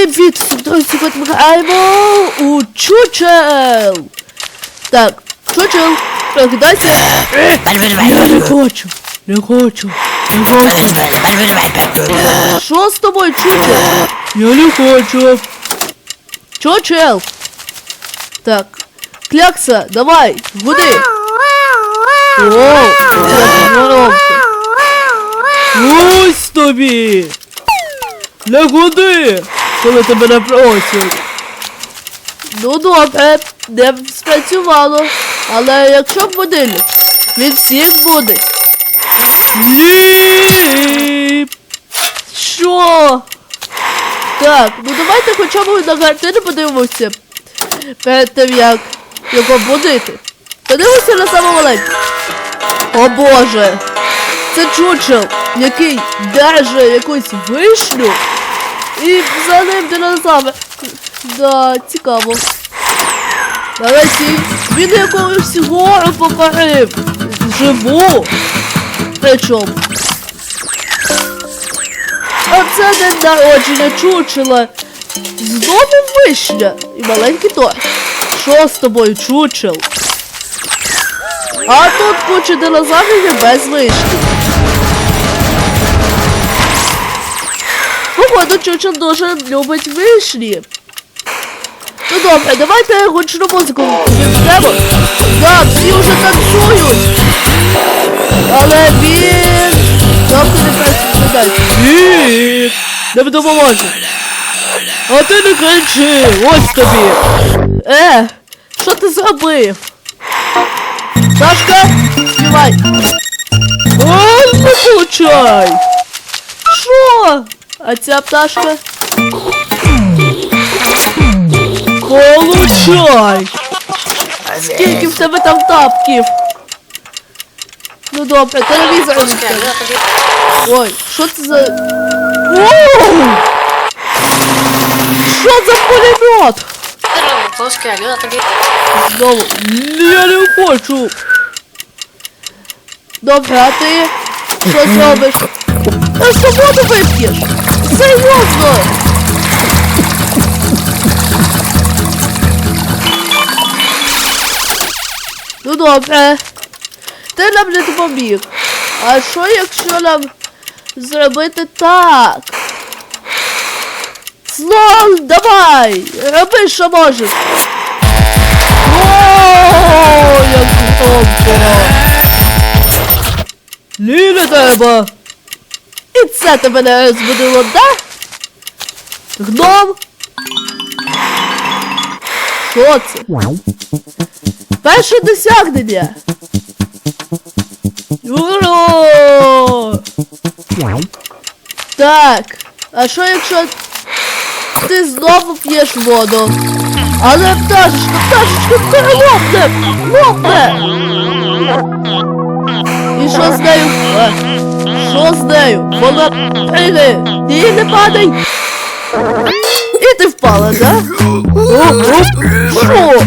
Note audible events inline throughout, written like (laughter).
Привіт! Сьогодні сьогодні ми граємо у Чучел! Так, Чучел, прокидайся! Я не хочу! Не хочу! Не хочу! Що з тобою, Чучел? Я не хочу! Чучел! Так, клякса, давай, гуди! О, як воровка! Ось тобі! Не гуди, Коли тебе не просять. Ну добре, не спрацювало. Але якщо будильник, він всіх буде. Ні. Що? Так, ну давайте хоча б на картини подивимося. Перед тим як його будити. Подивимося на саме маленьке. О боже! Це чучел, який держить якусь вишню. І за ним динозавр. Да, цікаво. Нарешті він якогось гору покорив. Живу. Причому. А це день народження чучела. Знову вишня і маленький торт. Що з тобою, чучел? А тут куча динозаврів без вишні. Походу, Чучел дуже любить вишні. Ну добре, давайте гучну музику візьмемо. Так, всі вже танцюють. Але він... Тобто не працює. Ні, не допоможе. А ти не кричи, ось тобі. Е, що ти зробив? Сашка, співай. О? А ця пташка? Получай! Скільки в тебе там тапків? Ну добре, телевізор. Ой, що це за... Оу! Що за пулемет? Знову. Ні, Я не хочу. Добре, а ти що зробиш? Та що воду вип'єш? Серйозно! Ну добре. Ти нам не допоміг. А що якщо нам зробити так? Слон, давай! Роби, що можеш! О, як громко! Ні, треба! І це тебе не розбудило, да? Гном? Що це? Перше досягнення! Ура! Так, а що якщо ти знову п'єш воду? Але пташечка, пташечка, перелопне! Лопне! І що з нею? Що з нею? Вона прийде! Не падай! І ти впала, да? О, о, Що?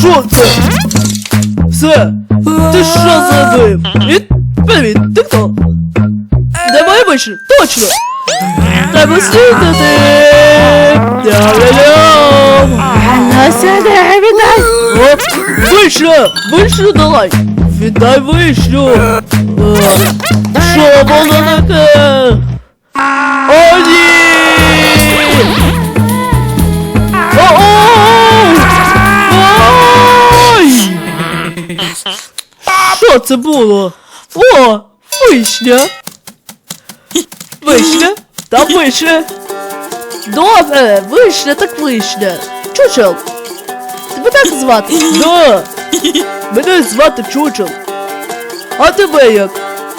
Що це? Все! Ти що зробив? І... Привіт, ти хто? Давай вище! Точно! На сюди, віддай! О, вишня! Вишню давай! Віддай вишню! Е, Що було таке? О, ні! Ой! Що це було? О! Вишня! Вишня? Та вишня! Добре, вишня так вишня. Чучел. Тебе так звати? Да. (laughs) Мене звати Чучел. А тебе як?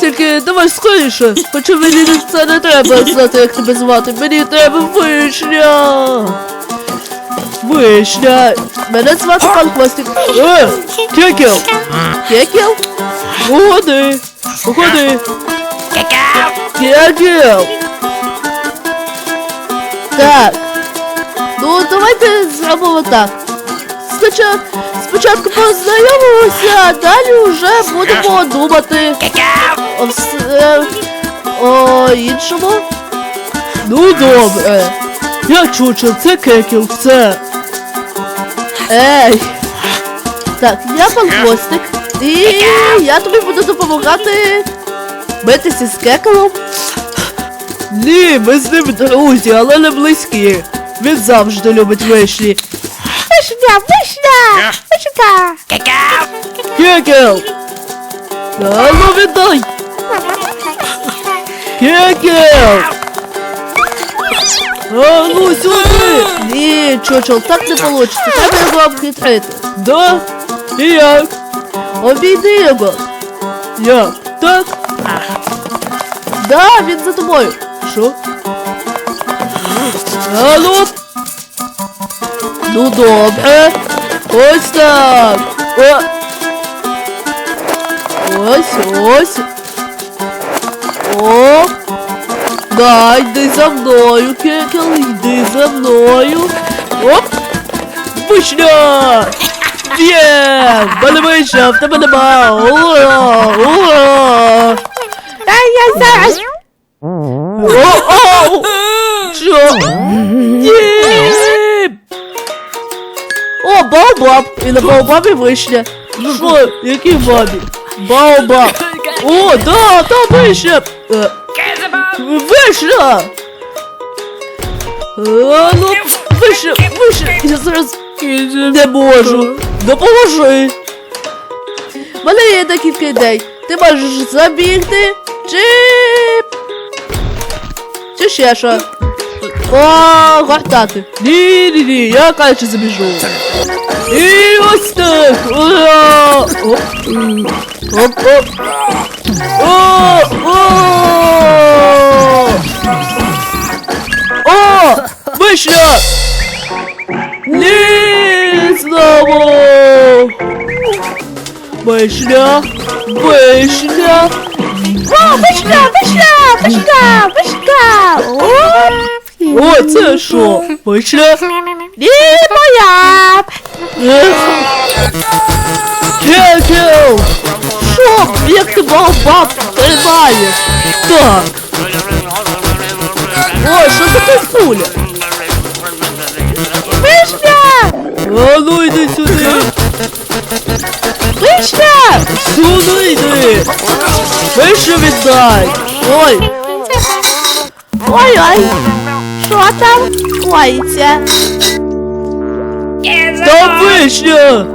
Тільки давай скоріше, хоча мені це не треба знати, як тебе звати. Мені треба вишня. Вишня. Мене звати пан Костик. Е, Кекел. Кекел? Угоди. Кекел. Так. Ну, давайте зробимо так. Спочатку, спочатку познайомимося, а далі вже будемо думати о, все, о іншому. Ну добре. Я чучел, це кекіл, все. Ей. Так, я пан хвостик. І я тобі буду допомагати битися з кекелом. Ні, ми з ним друзі, але не близькі. Він завжди любить вишні. Вишня, вишня! Вишня! Кекел! А ну віддай! Кекел! А ну сюди! Ні, чочол, так не вийде. Треба його обхитрити. Да? І як? Обійди його. Як? Так? Да, він за тобою. Що? А ну? Ну добре. Ось так. О. Ось, ось. О. Да, йди за мною, кекел, йди за мною. Оп! Вишня! Є! Мене вишня, в тебе нема! Ура! Ура! А я зараз! О-о! Що? Ні! О, Баобаб! І на Баобабі вишня! Що? Який бабі? Баобаб! О, да, там вишня! Е, Вишня! А, ну, вишня, вишня! Я зараз не можу! Допоможи! В мене є декілька ідей. Ти можеш забігти, чи... Чи ще що? О, гортати. Ні-ні-ні, я краще забіжу. І ось так. Ура! Оп. Оп-оп. О! О! О! Вишня! Ні! Знову! Вишня! Вишня! О, вишня! Вишня! Вишня! Вишня! О! Це що? Вишня? Ні, моя! Кекел! Що? Як ти баобаб тримаєш? Так. О, що таке куля? Вишня! А ну йди сюди! Вишня! Сюди йди! Вишню віддай! Ой! Ой-ой! Що там коїться? Там вишня!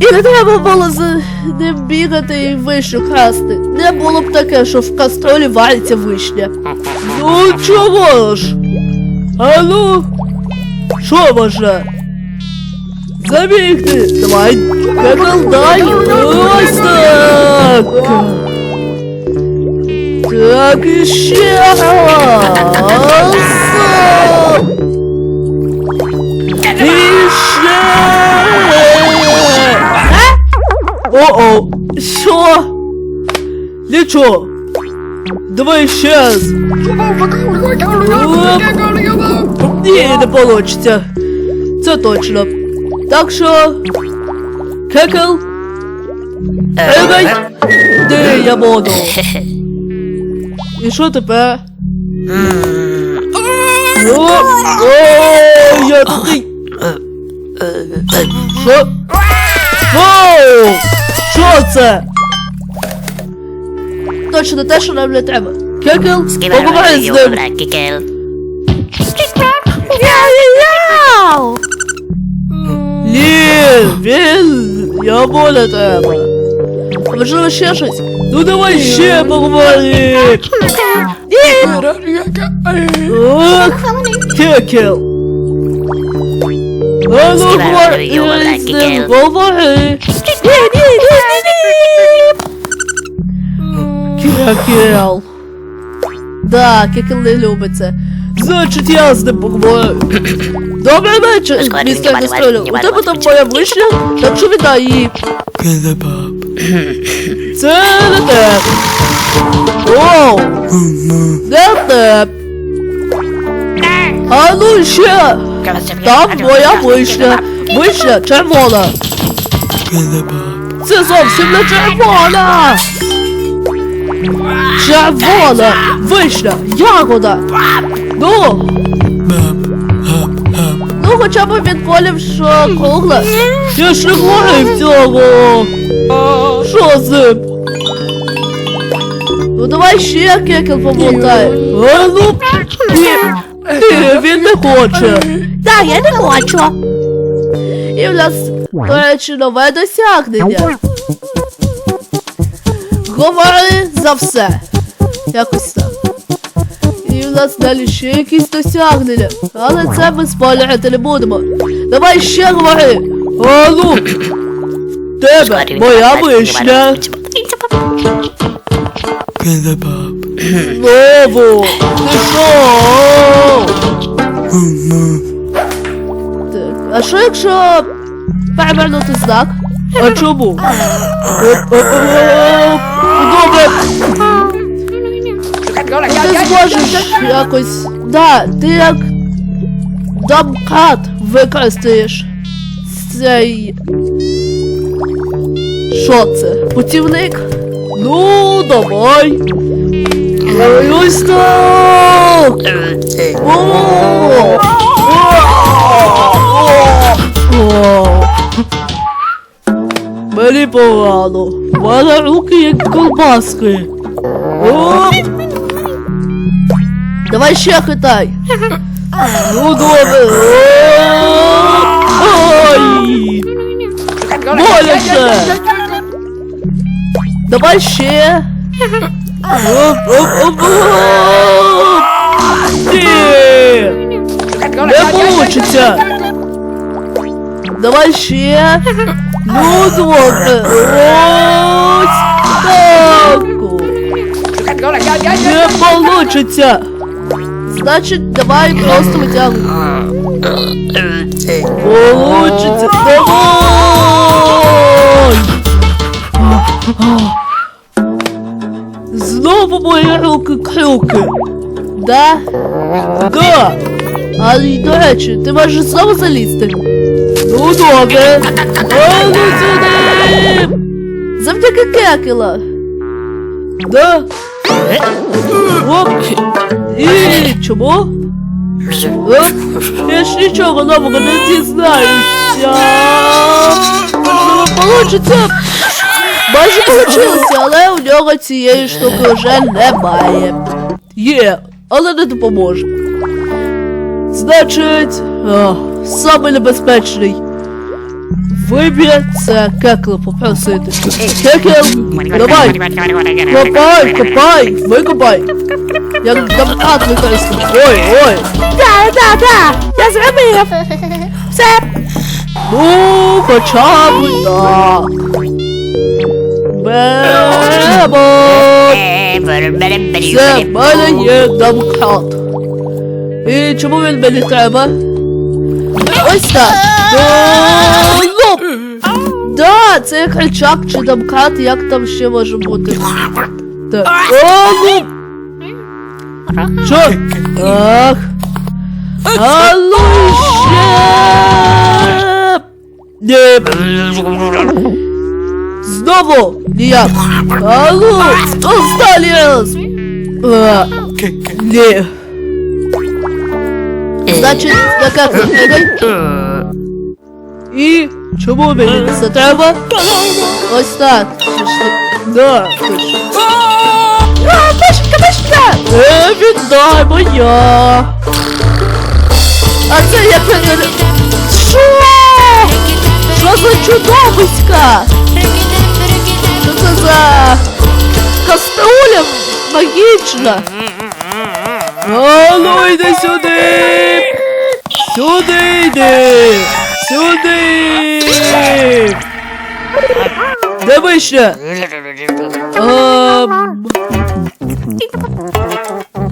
І не треба було за ним бігати і вишню красти. Не було б таке, що в кастролі вариться вишня. Ну чого ж? А ну? Що може? Забігти! Давай! Кекал, дай! Ось так! Так і ще раз! І ще! О-о! Що? Нічого! Давай ще раз! Оп. Ні, не получиться. Це точно. Так що. Кекел. Егай! Де я буду? І що тепер? О, о, я такий. Що? Воу! Що це? Точно те, що нам не треба. Кекел, поговори з ним. Яу! Ні, він... Я боле треба. Можливо, ще щось? Ну давай ще поговори! Ні! Ох, кекел! А ну говори з ним, говори! Ні, ні, ні, ні, ні! Кекел! Да, кекел не любить це. Значить, я з ним поговорю. Добрий вечір, містер валя, У тебе там моя вишня, так що віддай її. Це не те. Оу! Не те. А ну ще! Там моя вишня. Вишня червона. Це зовсім не червона. Червона, вишня, ягода. Ну. Хоча б він полів, що кругле. Я не говорив цього. Що ним? Ну давай ще кекел поболтай. А ну, ні, ні, він не хоче. Так, я не хочу. І в нас, до речі, нове досягнення. Говори за все. Якось так. Нас далі ще якісь досягнення. Але це ми спойлерити не будемо. Давай ще говори. А ну, в тебе моя вишня. Знову. Ти що? Так, а що якщо перевернути знак? А чому? Добре, ти зможеш якось. Да, ти як дамкат використаєш цей. Що це? Путівник? Ну, давай. Ось так! Мені погано. В мене руки як колбаски. О! Давай ще хитай. Ну добре. Ой! Боляче! Давай ще. Оп, оп, оп, оп. Ні! Не получиться. Давай ще. Ну добре. Ось так. Не получиться. Значить, давай просто витягуй. Получится. Давай. Знову мої руки крюки. Да? Да. Але й до речі, ти можеш знову залізти. Ну добре. А ну сюди. Да. Оп. І чому? Оп. Я ж нічого нового не дізнаюся. Можливо, получиться. Майже получилося, але у нього цієї штуки вже немає. Є, але не допоможе. Значить, о, самий небезпечний вибір це кекла попросити. Кекел, давай, копай, копай, викопай. Як дамкат використати. Ой, ой. Так, так, так. Я зробив. Все. Ну, хоча б так. Беремо. Це в мене є дамкат. І чому він мені треба? Ось так. Ну, ну. Да, це кричак чи дамкат, як там ще може бути. Так. О, ну. Що? Ах. А ну ще. Ні. Знову ніяк. А ну, раз. Ні. Значить, яка книга? І чому мені це треба? Ось так. Да, точно. А, пишка, пишка! Е, віддай моя. А це я перед... Що? Що за чудовиська? Що це за каструля магічна? А ну йди сюди! Сюди йди! Сюди! Де вище? Ем...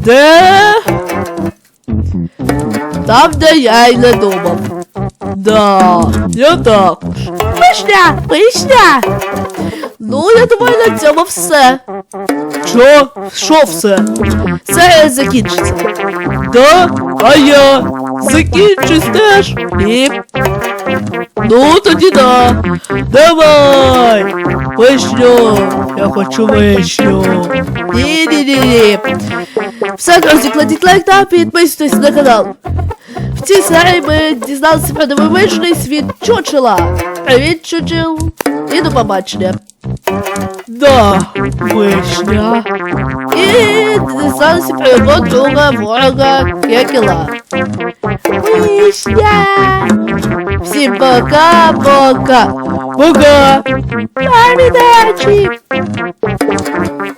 Де? Там, де я й не думав. Да, я також. Вишня, вишня. Ну, я думаю, на цьому все. Що? Що все? Це закінчиться. Да? А я? Закінчусь теж? Ні. Ну, тоді да. Давай. Вишню. Я хочу вишню. Ні-ні-ні. Все, друзі, кладіть лайк та підписуйтесь на канал. В цій серії ми дізналися про невимичний світ чучела. Привіт, чучел. І до побачення. Да, вишня. І дізналися про його друга ворога Кекіла. Вишня. Всім пока-пока. Пока. Arrivederci.